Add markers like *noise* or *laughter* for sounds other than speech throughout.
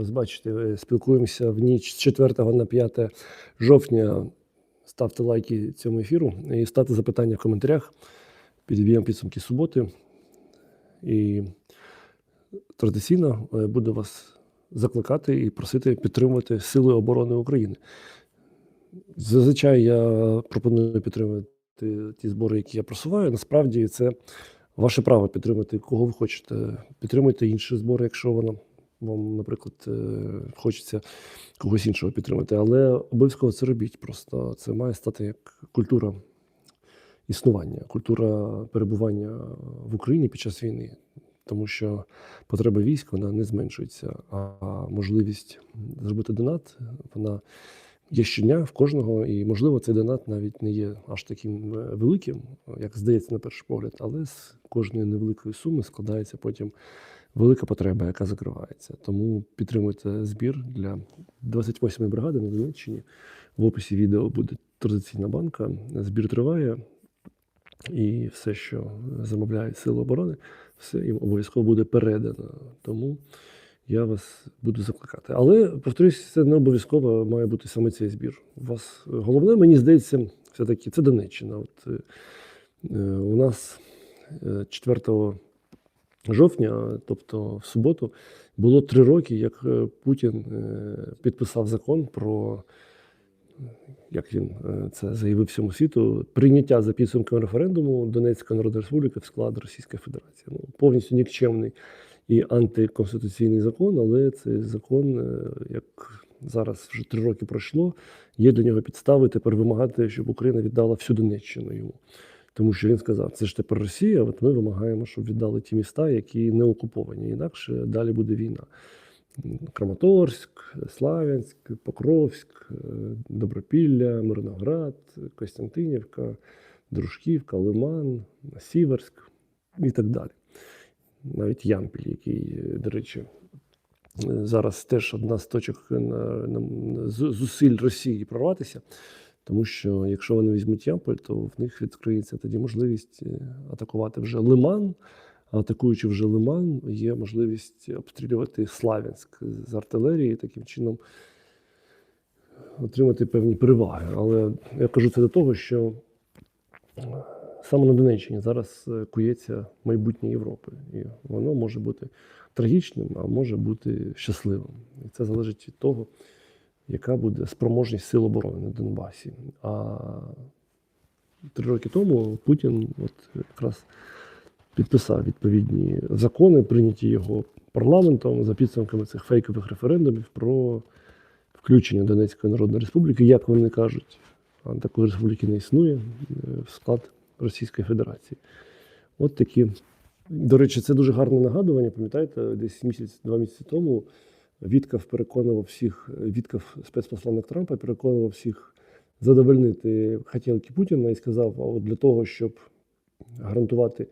Ось бачите, е, спілкуємося в ніч з 4 на 5 жовтня. Ставте лайки цьому ефіру і ставте запитання в коментарях. Підб'ємо підсумки суботи. І традиційно е, буду вас закликати і просити підтримувати Сили оборони України. Зазвичай я пропоную підтримувати ті збори, які я просуваю. Насправді це ваше право підтримати кого ви хочете. Підтримуйте інші збори, якщо воно вам, наприклад, е, хочеться когось іншого підтримати. Але обов'язково це робіть. Просто це має стати як культура існування, культура перебування в Україні під час війни. Тому що потреба військ вона не зменшується, а можливість зробити донат вона є щодня в кожного, і можливо цей донат навіть не є аж таким е, великим, як здається на перший погляд, але з кожної невеликої суми складається потім велика потреба, яка закривається. Тому підтримуйте збір для 28-ї бригади на Донеччині. В описі відео буде традиційна банка. Збір триває, і все, що замовляють Сили оборони, все їм обов'язково буде передано. Тому я вас буду закликати. Але повторюсь, це не обов'язково має бути саме цей збір. У вас головне, мені здається, все-таки це Донеччина. От е, е, у нас е, 4 жовтня, тобто в суботу, було три роки, як е, Путін е, підписав закон про. Як він е, це заявив всьому світу, прийняття за підсумками референдуму Донецька Народна Республіка в склад Російської Федерації. Ну, повністю нікчемний і антиконституційний закон, але цей закон, як зараз вже три роки пройшло, є для нього підстави тепер вимагати, щоб Україна віддала всю Донеччину йому. Тому що він сказав, це ж тепер Росія, от ми вимагаємо, щоб віддали ті міста, які не окуповані. Інакше далі буде війна. Краматорськ, Славянськ, Покровськ, е, Добропілля, Мирноград, Костянтинівка, Дружківка, Лиман, Сіверськ і так далі. Навіть Ямпіль, який, е, до речі, е, зараз теж одна з точок на, на, зусиль Росії прорватися. Тому що якщо вони візьмуть Ямполь, то в них відкриється тоді можливість е, атакувати вже Лиман. Атакуючи вже Лиман, є можливість обстрілювати Славянськ з артилерії, таким чином отримати певні переваги. Але я кажу це до того, що саме на Донеччині зараз е, кується майбутнє Європи, і воно може бути трагічним, а може бути щасливим. І це залежить від того, яка буде спроможність сил оборони на Донбасі. А три роки тому Путін от якраз підписав відповідні закони, прийняті його парламентом за підсумками цих фейкових референдумів про включення Донецької Народної Республіки, як вони кажуть, а такої республіки не існує е, в склад Російської Федерації. От такі. До речі, це дуже гарне нагадування. Пам'ятаєте, десь місяць-два місяці тому Віткав переконував всіх, Віткав, спецпосланник Трампа, переконував всіх задовольнити хотілки Путіна і сказав: а от для того, щоб гарантувати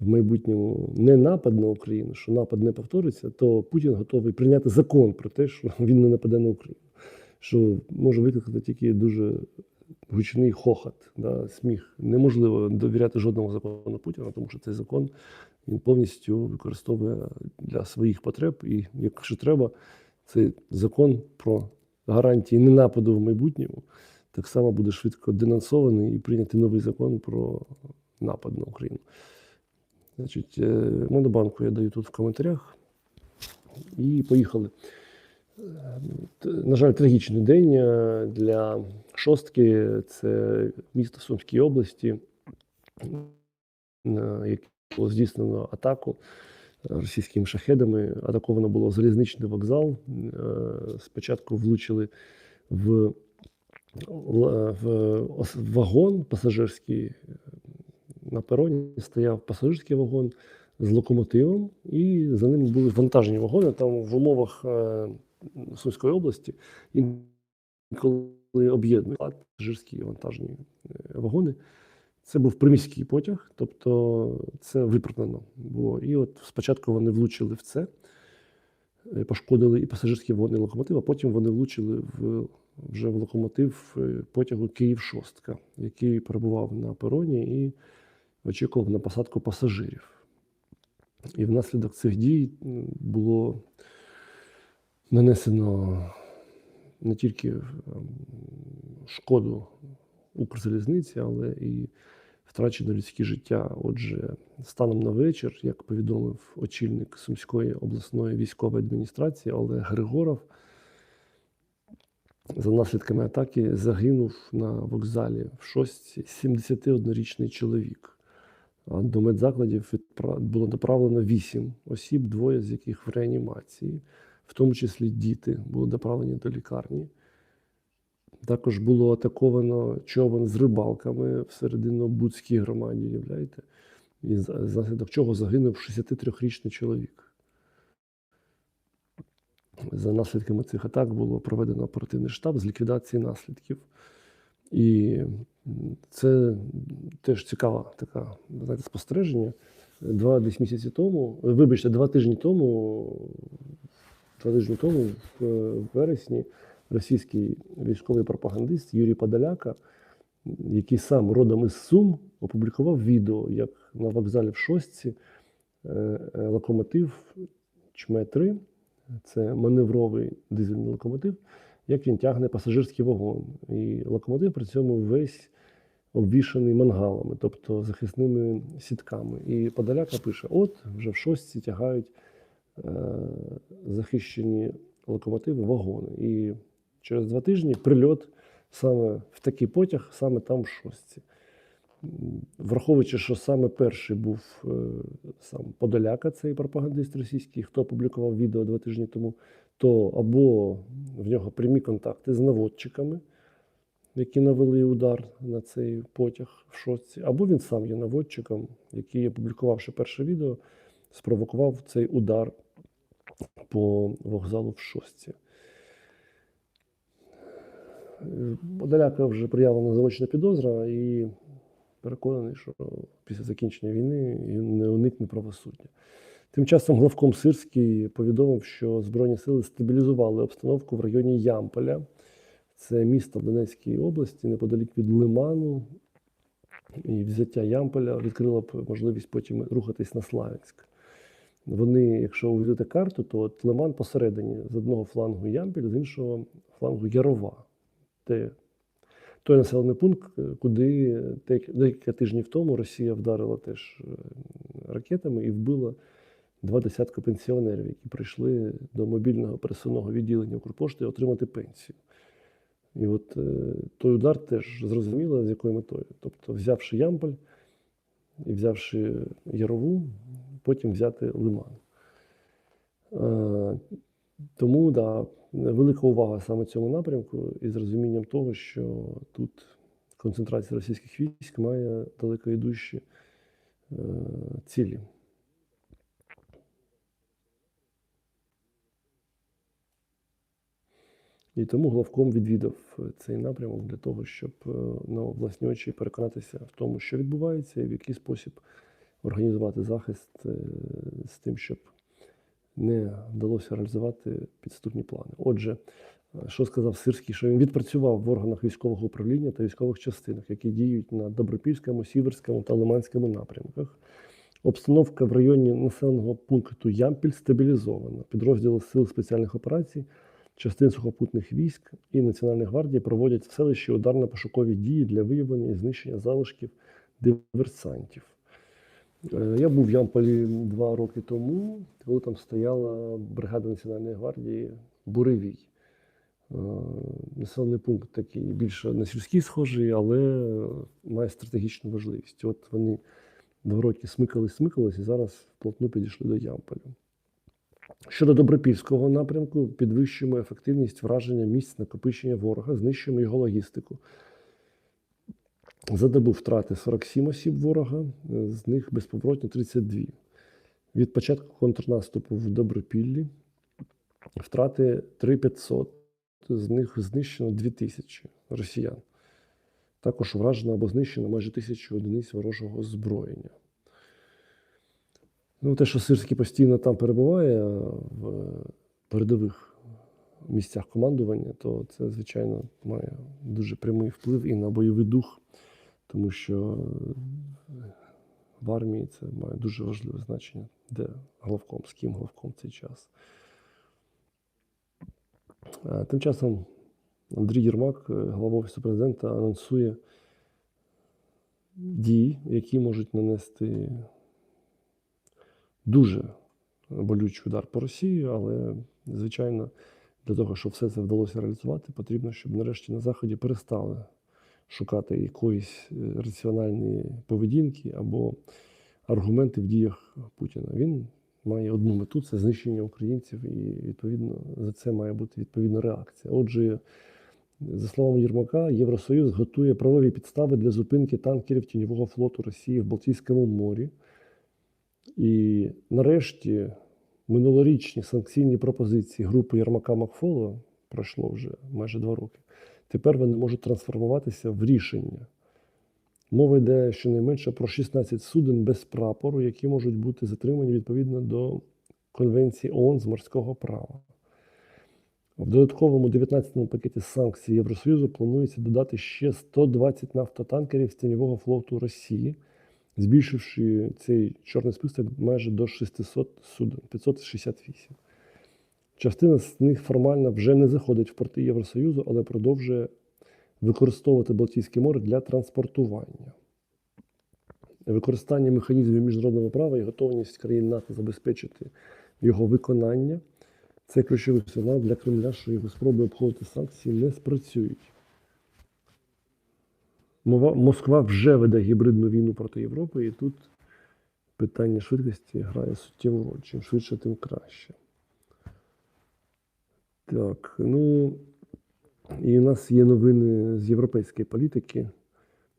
в майбутньому не напад на Україну, що напад не повториться, то Путін готовий прийняти закон про те, що він не нападе на Україну, що може викликати тільки дуже гучний хохот, да, сміх. Неможливо довіряти жодному закону Путіна, тому що цей закон він повністю використовує для своїх потреб. І якщо треба, цей закон про гарантії ненападу в майбутньому так само буде швидко денонсований і прийнятий новий закон про напад на Україну. Значить, е, монобанку я даю тут в коментарях. І поїхали. Е, На жаль, трагічний день е, для шостки. Це місто Сумській області, на яке було здійснено атаку російськими шахедами. Атаковано було залізничний вокзал. Е, Спочатку влучили в, в вагон пасажирський. На пероні стояв пасажирський вагон з локомотивом, і за ним були вантажні вагони. Там в умовах е, Сумської області інколи об'єднують пасажирські вантажні е, вагони. Це був приміський потяг, тобто це виправдано було. І от спочатку вони влучили в це, е, пошкодили і пасажирські вагони локомотив, а потім вони влучили в вже в локомотив е, потягу Київ-Шостка, який перебував на пероні і очікував на посадку пасажирів. І внаслідок цих дій було нанесено не тільки ем, шкоду Укрзалізниці, але і втрачено людське життя. Отже, станом на вечір, як повідомив очільник Сумської обласної військової адміністрації Олег Григоров, за наслідками атаки загинув на вокзалі в шостці 71-річний чоловік. До медзакладів було доправлено 8 осіб, двоє з яких в реанімації, в тому числі діти були доправлені до лікарні. Також було атаковано човен з рибалками в серединно-будській громаді, уявляєте? І за- чого загинув 63-річний чоловік. За наслідками цих атак було проведено оперативний штаб з ліквідації наслідків. І це теж цікаве таке знаєте, спостереження. Два десь місяці тому, вибачте, два тижні тому, два тижні тому, в е, вересні, російський військовий пропагандист Юрій Подоляка, який сам родом із Сум, опублікував відео, як на вокзалі в Шостці е, е, локомотив ЧМЕ-3, це маневровий дизельний локомотив, як він тягне пасажирський вагон. І локомотив при цьому весь обвішаний мангалами, тобто захисними сітками. І Подоляка пише: от вже в шостці тягають захищені локомотиви вагони. І через два тижні прильот саме в такий потяг, саме там в шостці. Враховуючи, що саме перший був е, сам Подоляка, цей пропагандист російський, хто опублікував відео два тижні тому, то або в нього прямі контакти з наводчиками, які навели удар на цей потяг в шостці, або він сам є наводчиком, який, опублікувавши перше відео, спровокував цей удар по вокзалу в шостці. Подоляка вже проявлена заочна підозра і переконаний, що після закінчення війни він не уникне правосуддя. Тим часом главком Сирський повідомив, що Збройні сили стабілізували обстановку в районі Ямполя. Це місто в Донецькій області, неподалік від Лиману. І взяття Ямполя відкрило б можливість потім рухатись на Славянськ. Вони, якщо увидите карту, то от Лиман посередині з одного флангу Ямпіль, з іншого флангу Ярова. Те, той населений пункт, е, куди декілька тижнів тому Росія вдарила теж е, ракетами і вбила два десятки пенсіонерів, які прийшли до мобільного пересувного відділення Укрпошти отримати пенсію. І от е, той удар теж зрозуміло, з якою метою. Тобто, взявши Ямполь і взявши Ярову, потім взяти Лиман. Е, тому да, велика увага саме цьому напрямку і з розумінням того, що тут концентрація російських військ має далекоідущі е, цілі. І тому главком відвідав цей напрямок для того, щоб е, на власні очі переконатися в тому, що відбувається, і в який спосіб організувати захист е, з тим, щоб не вдалося реалізувати підступні плани. Отже, е, що сказав Сирський, що він відпрацював в органах військового управління та військових частинах, які діють на Добропільському, Сіверському та Лиманському напрямках. Обстановка в районі населеного пункту Ямпіль стабілізована. Підрозділи сил спеціальних операцій, частин сухопутних військ і Національної гвардії проводять в селищі ударно-пошукові дії для виявлення і знищення залишків диверсантів. Е, Я був в Ямполі два роки тому, коли там стояла бригада Національної гвардії Буревій. Е, Населений пункт такий більше на сільський схожий, але має стратегічну важливість. От вони два роки смикались, смикались і зараз вплотну підійшли до Ямполя. Щодо Добропільського напрямку, підвищуємо ефективність враження місць накопичення ворога, знищуємо його логістику. За добу втрати 47 осіб ворога, е, з них безповоротні 32. Від початку контрнаступу в Добропіллі втрати 3500, з них знищено 2000 росіян. Також вражено або знищено майже тисячу одиниць ворожого озброєння. Ну, те, що Сирський постійно там перебуває в передових місцях командування, то це, звичайно, має дуже прямий вплив і на бойовий дух, тому що в армії це має дуже важливе значення, де главком, з ким главком в цей час. Тим часом Андрій Єрмак, е, глава Офісу президента, анонсує дії, які можуть нанести дуже болючий удар по Росії, але, звичайно, для того, щоб все це вдалося реалізувати, потрібно, щоб нарешті на Заході перестали шукати якоїсь е, раціональної поведінки або аргументи в діях Путіна. Він має одну мету це знищення українців, і відповідно за це має бути відповідна реакція. Отже, за словами Єрмака, Євросоюз готує правові підстави для зупинки танкерів тіньового флоту Росії в Балтійському морі. І нарешті минулорічні санкційні пропозиції групи Єрмака Макфола пройшло вже майже два роки. Тепер вони можуть трансформуватися в рішення. Мова йде щонайменше про 16 суден без прапору, які можуть бути затримані відповідно до Конвенції ООН з морського права. В додатковому 19-му пакеті санкцій Євросоюзу планується додати ще 120 нафтотанкерів з тіньового флоту Росії, збільшивши цей чорний список майже до 600 суден 568. Частина з них формально вже не заходить в порти Євросоюзу, але продовжує використовувати Балтійське море для транспортування. Використання механізмів міжнародного права і готовність країн НАТО забезпечити його виконання це ключовий сигнал для Кремля, що його спроби обходити санкції не спрацюють. Москва вже веде гібридну війну проти Європи, і тут питання швидкості грає суттєву роль. Чим швидше, тим краще. Так, ну і у нас є новини з європейської політики,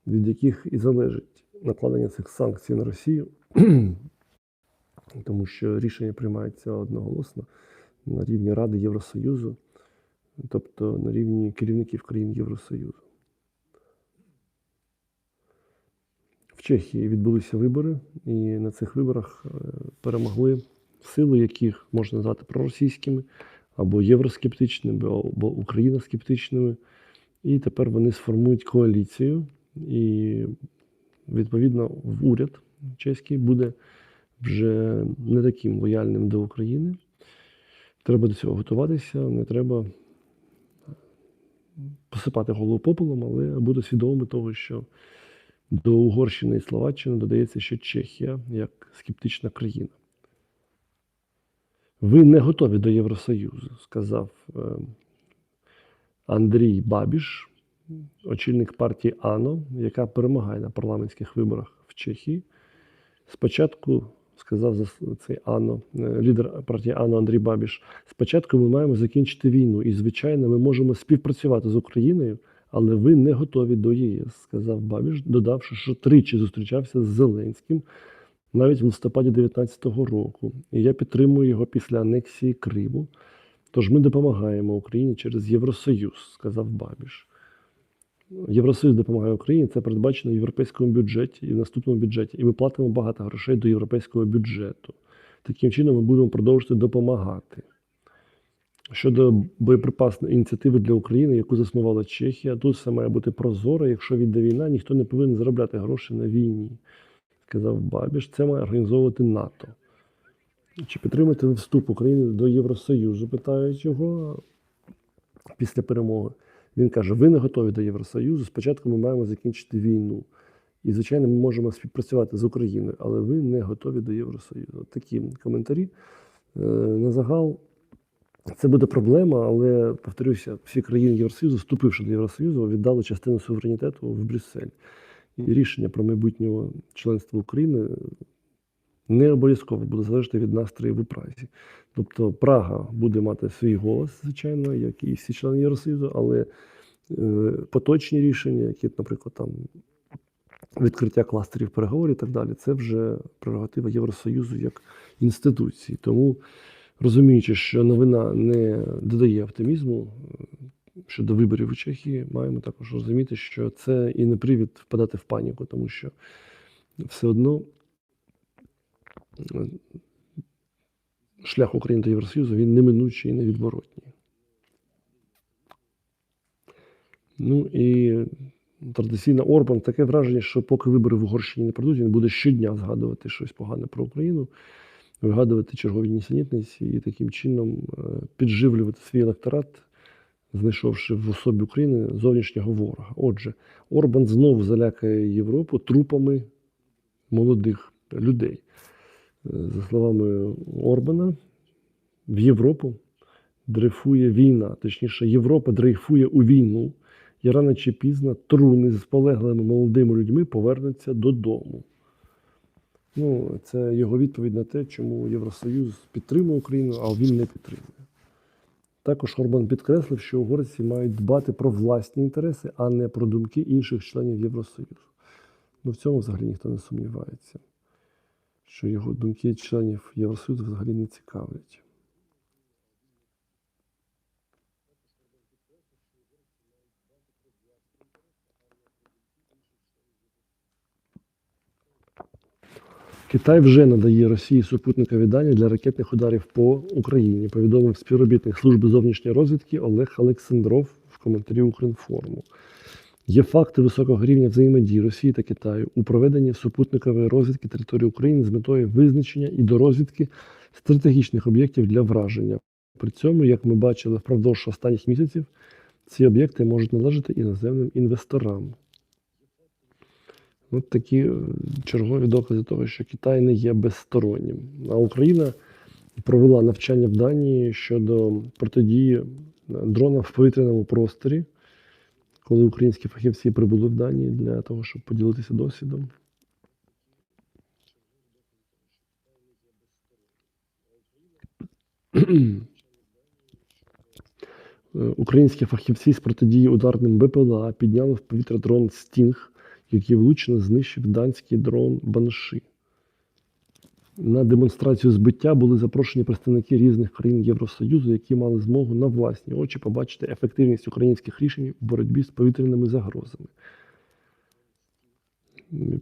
від яких і залежить накладення цих санкцій на Росію, *clears throat* тому що рішення приймається одноголосно на рівні Ради Євросоюзу, тобто на рівні керівників країн Євросоюзу. В Чехії відбулися вибори, і на цих виборах е, перемогли сили, яких можна назвати проросійськими, або євроскептичними, або україноскептичними. І тепер вони сформують коаліцію, і відповідно в уряд чеський буде вже не таким лояльним до України. Треба до цього готуватися, не треба посипати голову попелом, але бути свідомими того, що до Угорщини і Словаччини додається ще Чехія як скептична країна. Ви не готові до Євросоюзу, сказав е, Андрій Бабіш, очільник партії АНО, яка перемагає на парламентських виборах в Чехії. Спочатку сказав цей АНО, е, лідер партії АНО Андрій Бабіш. Спочатку ми маємо закінчити війну, і, звичайно, ми можемо співпрацювати з Україною, але ви не готові до ЄС, сказав Бабіш, додавши, що тричі зустрічався з Зеленським навіть в листопаді 2019 року. І я підтримую його після анексії Криму. Тож ми допомагаємо Україні через Євросоюз, сказав Бабіш. Євросоюз допомагає Україні, це передбачено в європейському бюджеті і в наступному бюджеті. І ми платимо багато грошей до європейського бюджету. Таким чином, ми будемо продовжувати допомагати. Щодо боєприпасної ініціативи для України, яку заснувала Чехія, тут все має бути прозоро. Якщо війде війна, ніхто не повинен заробляти гроші на війні, сказав Бабіш. Це має організовувати НАТО. Чи підтримати вступ України до Євросоюзу? Питають його після перемоги. Він каже: ви не готові до Євросоюзу. Спочатку ми маємо закінчити війну. І, звичайно, ми можемо співпрацювати з Україною, але ви не готові до Євросоюзу. Такі коментарі. Е, На загал це буде проблема, але повторюся, всі країни Євросоюзу, вступивши до Євросоюзу, віддали частину суверенітету в Брюссель. Рішення про майбутнього членства України не обов'язково буде залежати від настроїв у Празі. Тобто Прага буде мати свій голос, звичайно, як і всі члени Євросоюзу, але е, поточні рішення, які, наприклад, там відкриття кластерів переговорів і так далі, це вже прерогатива Євросоюзу як інституції. Тому, розуміючи, що новина не додає оптимізму щодо виборів у Чехії, маємо також розуміти, що це і не привід впадати в паніку, тому що все одно е, шлях України до Євросоюзу він неминучий і невідворотній. Ну і традиційно Орбан таке враження, що поки вибори в Угорщині не пройдуть, він буде щодня згадувати щось погане про Україну, вигадувати чергові нісенітниці і таким чином е, підживлювати свій електорат знайшовши в особі України зовнішнього ворога. Отже, Орбан знову залякає Європу трупами молодих людей. Е, За словами Орбана, в Європу дрейфує війна, точніше, Європа дрейфує у війну, і рано чи пізно труни з полеглими молодими людьми повернуться додому. Ну, це його відповідь на те, чому Євросоюз підтримує Україну, а він не підтримує. Також Орбан підкреслив, що угорці мають дбати про власні інтереси, а не про думки інших членів Євросоюзу. Ну, в цьому взагалі ніхто не сумнівається, що його думки членів Євросоюзу взагалі не цікавлять. Китай вже надає Росії супутникові дані для ракетних ударів по Україні, повідомив співробітник служби зовнішньої розвідки Олег Олександров в коментарі Укрінформу. Є факти високого рівня взаємодії Росії та Китаю у проведенні супутникової розвідки території України з метою визначення і дорозвідки стратегічних об'єктів для враження. При цьому, як ми бачили впродовж останніх місяців, ці об'єкти можуть належати іноземним інвесторам. От такі е, чергові докази того, що Китай не є безстороннім. А Україна провела навчання в Данії щодо протидії е, дронам в повітряному просторі, коли українські фахівці прибули в Данії для того, щоб поділитися досвідом. Е, Українські фахівці з протидії ударним БПЛА підняли в повітря дрон Стінг, який влучно знищив данський дрон Банши. На демонстрацію збиття були запрошені представники різних країн Євросоюзу, які мали змогу на власні очі побачити ефективність українських рішень у боротьбі з повітряними загрозами.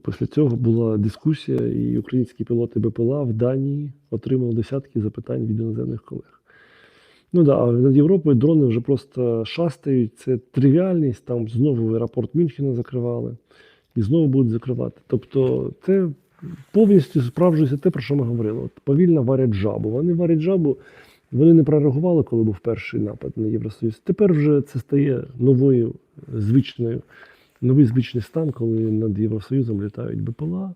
Після цього була дискусія, і українські пілоти БПЛА в Данії отримали десятки запитань від іноземних колег. Ну да, над Європою дрони вже просто шастають. Це тривіальність. Там знову аеропорт Мюнхена закривали і знову будуть закривати. Тобто, це повністю справджується те, про що ми говорили. От повільно варять жабу. Вони варять жабу, вони не прореагували, коли був перший напад на Євросоюз. Тепер вже це стає новою звичною, новий звичний стан, коли над Євросоюзом літають БПЛА,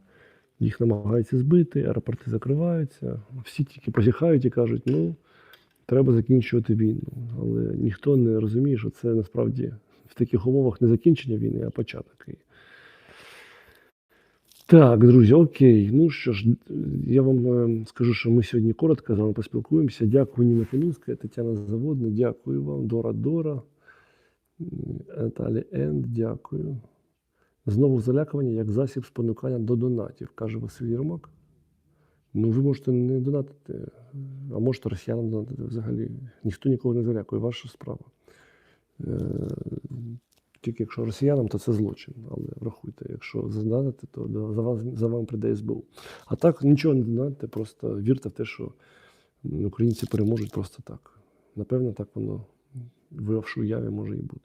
їх намагаються збити, аеропорти закриваються, всі тільки позіхають і кажуть, ну. Треба закінчувати війну. Але ніхто не розуміє, що це насправді в таких умовах не закінчення війни, а початок її. Так, друзі, окей. Ну що ж, я вам е, скажу, що ми сьогодні коротко з вами поспілкуємося. Дякую, Ніна Камінська, Тетяна Заводна, дякую вам, Дора Дора, Наталі Енд, дякую. Знову залякування як засіб спонукання до донатів, каже Василь Єрмак. Ну, ви можете не донатити, а можете росіянам донатити взагалі. Ніхто нікого не залякує, ваша справа. Тільки якщо росіянам, то це злочин. Але врахуйте, якщо задонатите, то за, вас, за вами прийде СБУ. А так нічого не донатите, просто вірте в те, що українці переможуть просто так. Напевно, так воно в уяві може і бути.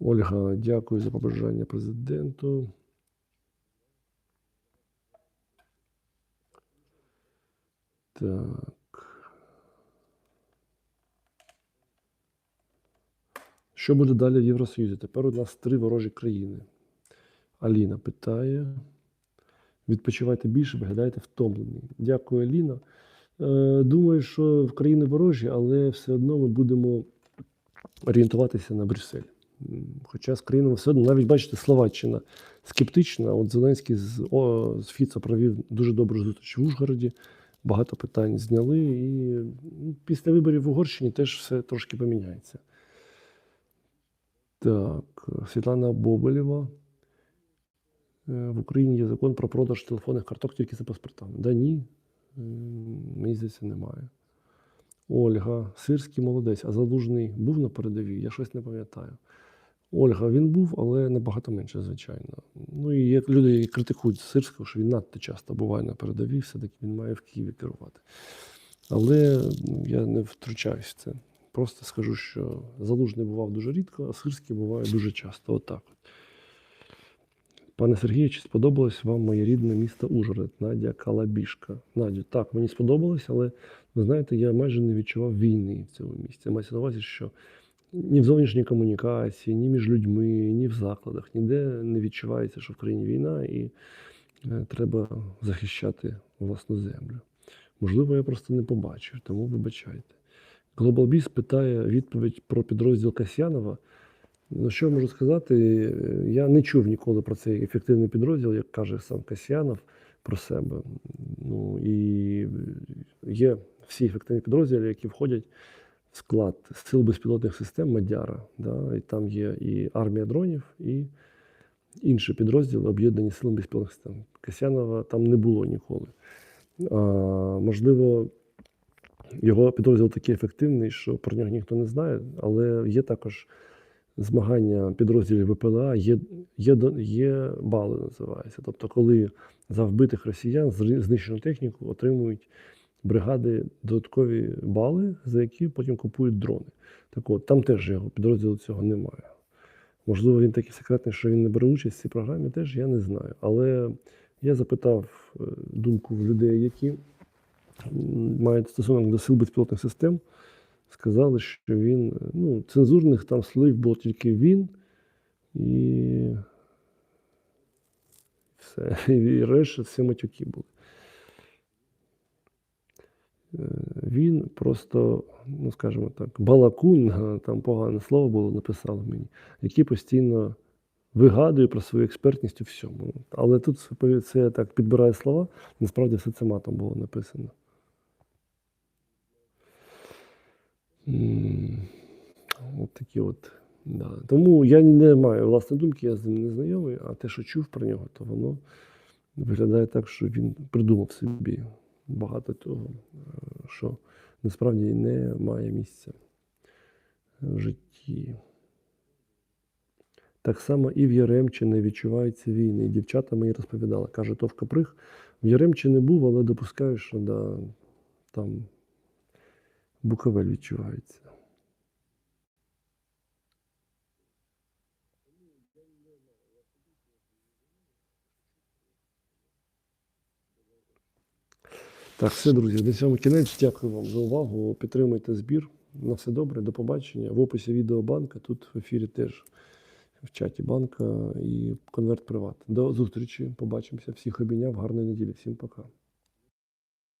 Ольга, дякую за побажання президенту. Так. Що буде далі в Євросоюзі? Тепер у нас три ворожі країни. Аліна питає. Відпочивайте більше, виглядаєте втомлені. Дякую, Аліна. Е, думаю, що в країни ворожі, але все одно ми будемо орієнтуватися на Брюссель. Хоча з країнами все одно, навіть бачите, Словаччина скептична. От Зеленський з, о, з Фіцо провів дуже добру зустріч в Ужгороді. Багато питань зняли, і після виборів в Угорщині теж все трошки поміняється. Так, Світлана Боболєва. Е, В Україні є закон про продаж телефонних карток тільки за паспортами. Да ні, мені здається, немає. Ольга, Сирський молодець, а залужний був на передовій, я щось не пам'ятаю. Ольга, він був, але набагато менше, звичайно. Ну і є люди, критикують Сирського, що він надто часто буває на передовій, все-таки він має в Києві керувати. Але я не втручаюсь в це. Просто скажу, що залужний бував дуже рідко, а Сирський буває дуже часто. Отак. от. Пане Сергію, чи сподобалось вам моє рідне місто Ужгород, Надя Калабішка? Надю, так, мені сподобалось, але ви знаєте, я майже не відчував війни в цьому місті. Мається на увазі, що ні в зовнішній комунікації, ні між людьми, ні в закладах. Ніде не відчувається, що в країні війна і е, треба захищати власну землю. Можливо, я просто не побачив, тому вибачайте. GlobalBiz питає відповідь про підрозділ Касьянова. Ну, що я можу сказати? Я не чув ніколи про цей ефективний підрозділ, як каже сам Касьянов про себе. Ну і є всі ефективні підрозділи, які входять в склад сил безпілотних систем Мадяра. Да? І там є і армія дронів, і інші підрозділи, об'єднані сили безпілотних систем. Касьянова там не було ніколи. А, можливо, його підрозділ такий ефективний, що про нього ніхто не знає, але є також змагання підрозділів ВПЛА, є, є, є бали, називається. Тобто, коли за вбитих росіян знищену техніку отримують бригади додаткові бали, за які потім купують дрони. Так от, там теж його підрозділу цього немає. Можливо, він такий секретний, що він не бере участь в цій програмі, теж я не знаю. Але я запитав е, думку в людей, які мають стосунок до сил безпілотних систем. Сказали, що він, ну, цензурних там слів було тільки він і все. І решта всі матюки були. Е, Він просто, ну скажімо так, балакун, там погане слово було, написали мені, який постійно вигадує про свою експертність у всьому. Але тут це я так підбираю слова, насправді все це матом було написано. От такі от. Да. Тому я не маю власної думки, я з ним не знайомий, а те, що чув про нього, то воно виглядає так, що він придумав собі багато того, е, що насправді не має місця в житті. Так само і в Яремчі не відчувається війни. Дівчата мені розповідали, каже Товка Прих, в Яремчі не був, але допускаю, що да, там Буковель відчувається. Так, все, друзі, на цьому кінець. Дякую вам за увагу. Підтримуйте збір. На все добре, до побачення. В описі відео банка. Тут в ефірі теж в чаті банка і конверт приват. До зустрічі. Побачимося. Всіх обійняв. Гарної неділі. Всім пока.